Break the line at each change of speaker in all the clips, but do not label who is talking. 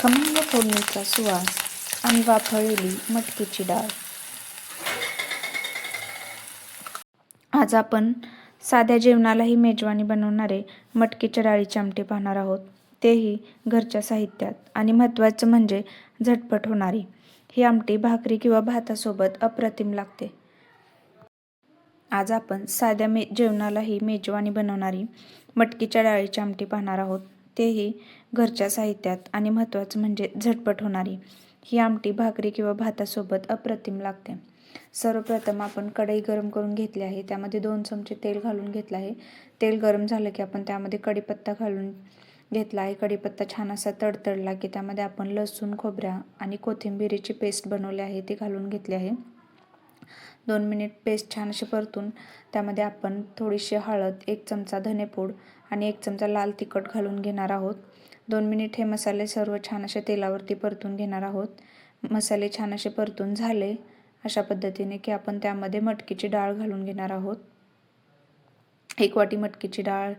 खमंग फोडणीचा सुवास आणि वाफळलेली मटकीची डाळ. आज आपण साध्या जेवणालाही मेजवानी बनवणारे मटकीच्या डाळीचे आमटी पाहणार आहोत. तेही घरच्या साहित्यात आणि महत्त्वाचं म्हणजे झटपट होणारी. ही आमटी भाकरी किंवा भातासोबत अप्रतिम लागते. आज आपण साध्या मे जेवणालाही मेजवानी बनवणारी मटकीच्या डाळीची आमटी पाहणार आहोत. तेही घरच्या साहित्यात आणि महत्त्वाचं म्हणजे झटपट होणारी. ही आमटी भाकरी किंवा भातासोबत अप्रतिम लागते. सर्वप्रथम आपण कढई गरम करून घेतली आहे. त्यामध्ये दोन चमचे तेल घालून घेतलं आहे. तेल गरम झालं की आपण त्यामध्ये कढीपत्ता घालून घेतला आहे. कढीपत्ता छान असा तडतडला की त्यामध्ये आपण लसूण खोबऱ्या आणि कोथिंबिरीची पेस्ट बनवली आहे. ती घालून घेतली आहे. दोन मिनिट पेस्ट छान अशी परतून त्यामध्ये आपण थोडीशी हळद एक चमचा धनेपूड आणि एक चमचा लाल तिखट घालून घेणार आहोत. दोन मिनिट हे मसाले सर्व छान असे तेलावरती परतून घेणार आहोत. मसाले छान असे परतून झाले अशा पद्धतीने की आपण त्यामध्ये मटकीची डाळ घालून घेणार आहोत. एक वाटी मटकीची डाळ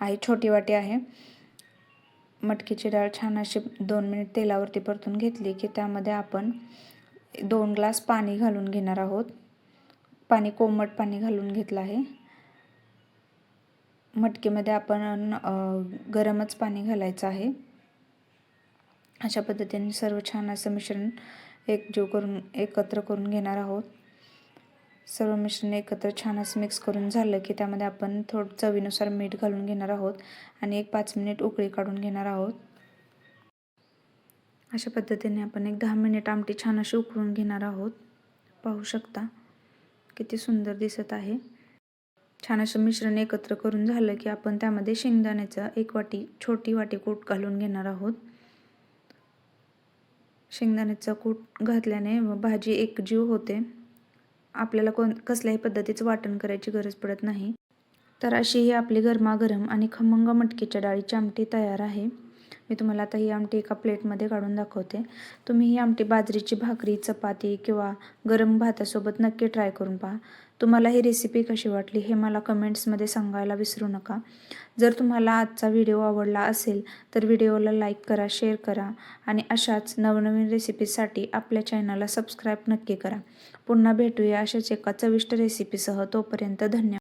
आहे छोटी वाटी आहे. मटकीची डाळ छान अशी दोन मिनिट तेलावरती परतून घेतली की त्यामध्ये आपण दोन ग्लास पाणी घालून घेणार आहोत. पाणी कोमट पाणी घालून घेतलं आहे. मटकीमध्ये आपण गरमच पाणी घालायचं आहे. अशा पद्धतीने सर्व छान असं मिश्रण एकजीव करून एकत्र करून घेणार आहोत. सर्व मिश्रण एकत्र छान असं मिक्स करून झालं की त्यामध्ये आपण थोडं चवीनुसार मीठ घालून घेणार आहोत आणि एक पाच मिनिट उकळी काढून घेणार आहोत. अशा पद्धतीने आपण एक दहा मिनिट आमटी छान अशी उकळून घेणार आहोत. पाहू शकता. किती सुंदर दिसत आहे. छान असं मिश्रण एकत्र करून झालं की आपण त्यामध्ये शेंगदाण्याचा एक वाटी छोटी वाटी कूट घालून घेणार आहोत. शेंगदाण्याचा कूट घातल्याने भाजी एकजीव होते. आपल्याला कोण कसल्याही पद्धतीचं वाटण करायची गरज पडत नाही. तर अशी ही आपली गरमागरम आणि खमंग मटकीच्या डाळीची आमटी तयार आहे. मी तुम्हाला आता ही आमटी एका प्लेटमध्ये काढून दाखवते. तुम्ही ही आमटी बाजरीची भाकरी चपाती किंवा गरम भातासोबत नक्की ट्राय करून पहा. तुम्हाला ही रेसिपी कशी वाटली हे मला कमेंट्समध्ये सांगायला विसरू नका. जर तुम्हाला आजचा व्हिडिओ आवडला असेल तर व्हिडिओला लाईक करा शेअर करा आणि अशाच नवनवीन रेसिपीसाठी आपल्या चॅनलला सबस्क्राईब नक्की करा. पुन्हा भेटूया अशाच एका चविष्ट रेसिपीसह तोपर्यंत धन्यवाद.